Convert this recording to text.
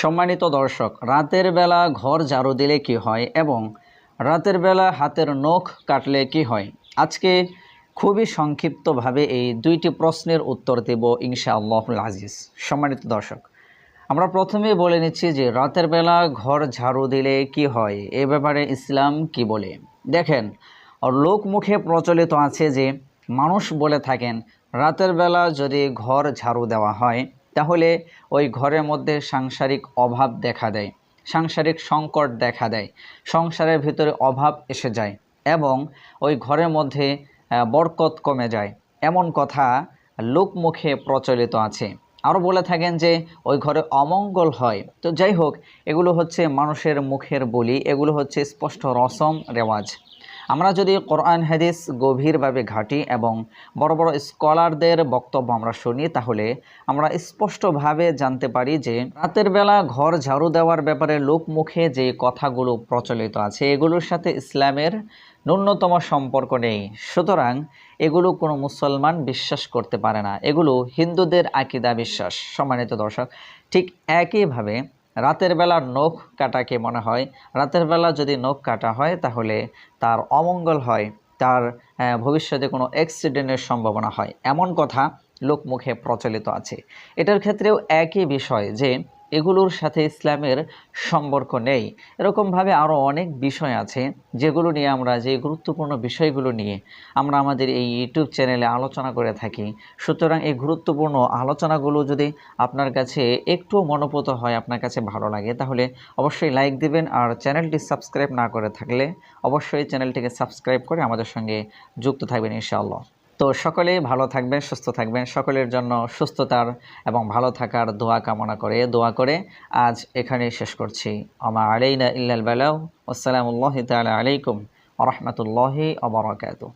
সম্মানিত দর্শক, রাতের বেলা ঘর ঝাড়ু দিলে কি হয় এবং রাতের বেলা হাতের নখ কাটলে কি হয়? আজকে খুবই সংক্ষিপ্তভাবে এই দুইটি প্রশ্নের উত্তর দেব ইনশাআল্লাহুল আজিজ। সম্মানিত দর্শক, আমরা প্রথমেই বলে নিচ্ছি যে রাতের বেলা ঘর ঝাড়ু দিলে কি হয়? এ ব্যাপারে ইসলাম কি বলে? দেখেন লোক মুখে প্রচলিত আছে যে মানুষ বলে থাকেন, রাতের বেলা যদি ঘর ঝাড়ু দেওয়া হয় তাহলে ওই ঘরের মধ্যে সাংসারিক অভাব দেখা দেয়, সাংসারিক সংকট দেখা দেয়, সংসারের ভিতরে অভাব এসে যায় এবং ওই ঘরের মধ্যে বরকত কমে যায়। এমন কথা লোকমুখে প্রচলিত আছে। আরও বলে থাকেন যে, ওই ঘরে অমঙ্গল হয়। তো যাই হোক, এগুলো হচ্ছে মানুষের মুখের বলি, এগুলো হচ্ছে স্পষ্ট রসম রেওয়াজ। আমরা যদি কোরআন, হাদিস গভীরভাবে ঘাঁটি এবং বড় বড় স্কলারদের বক্তব্য আমরা শুনি, তাহলে আমরা স্পষ্টভাবে জানতে পারি যে রাতের বেলা ঘর ঝাড়ু দেওয়ার ব্যাপারে লোকমুখে যে কথাগুলো প্রচলিত আছে, এগুলোর সাথে ইসলামের ন্যূনতম সম্পর্ক নেই। সুতরাং এগুলো কোনো মুসলমান বিশ্বাস করতে পারে না। এগুলো হিন্দুদের আকিদা বিশ্বাস। সম্মানিত দর্শক, ঠিক একইভাবে রাতের বেলা নখ কাটাকে মনে হয়। রাতের বেলা যদি নখ কাটা হয়, তাহলে তার অমঙ্গল হয়। তার ভবিষ্যতে কোনো অ্যাক্সিডেন্টের সম্ভাবনা হয়। এমন কথা লোকমুখে প্রচলিত আছে। এটার ক্ষেত্রেও একই বিষয় যে এগুলোর সাথে ইসলামের সম্পর্ক নেই। এরকমভাবে আরও অনেক বিষয় আছে যেগুলো নিয়ে আমরা যে গুরুত্বপূর্ণ বিষয়গুলো নিয়ে আমরা আমাদের এই ইউটিউব চ্যানেলে আলোচনা করে থাকি। সুতরাং এই গুরুত্বপূর্ণ আলোচনাগুলো যদি আপনার কাছে একটু মনোপুত হয়, আপনার কাছে ভালো লাগে, তাহলে অবশ্যই লাইক দিবেন আর চ্যানেলটি সাবস্ক্রাইব না করে থাকলে অবশ্যই চ্যানেলটিকে সাবস্ক্রাইব করে আমাদের সঙ্গে যুক্ত থাকবেন ইনশাআল্লাহ। তো সকলেই ভালো থাকবেন, সুস্থ থাকবেন। সকলের জন্য সুস্থতার এবং ভালো থাকার দোয়া কামনা করে, দোয়া করে আজ এখানে শেষ করছি। আমা আলাইনা ইল্লাল বালাউ। আসসালামুল্লাহ তালা আলাইকুম রহমতুল্লাহি অবরাকাতু